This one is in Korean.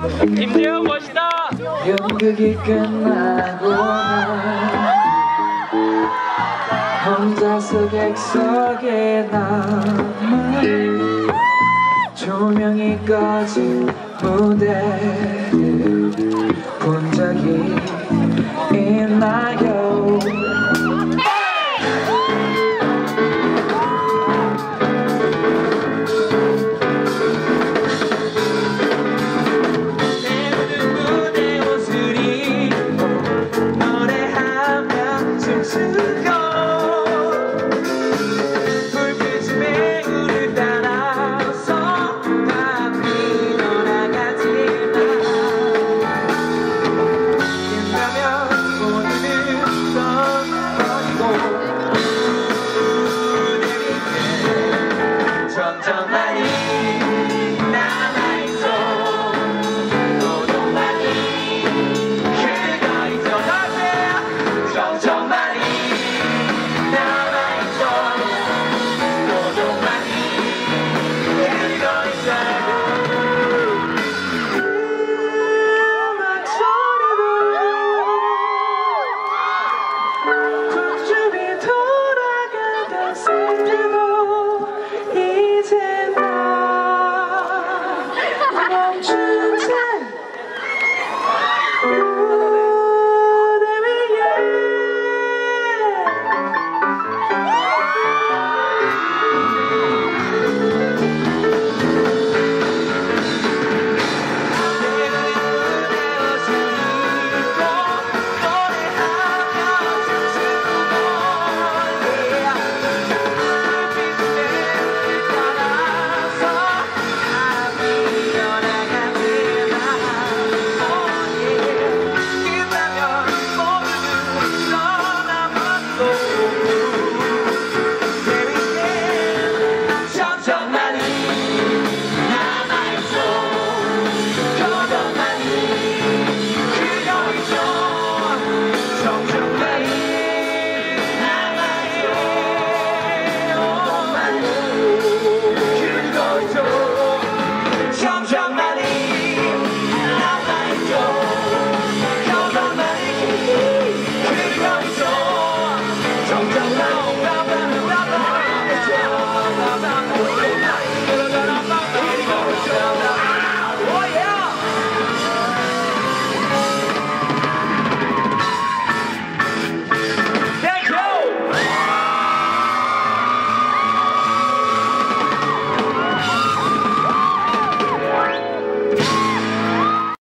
김대영 멋이다. 연극이 끝나고 혼자서 객석에 남아 조명이 꺼진 무대 to my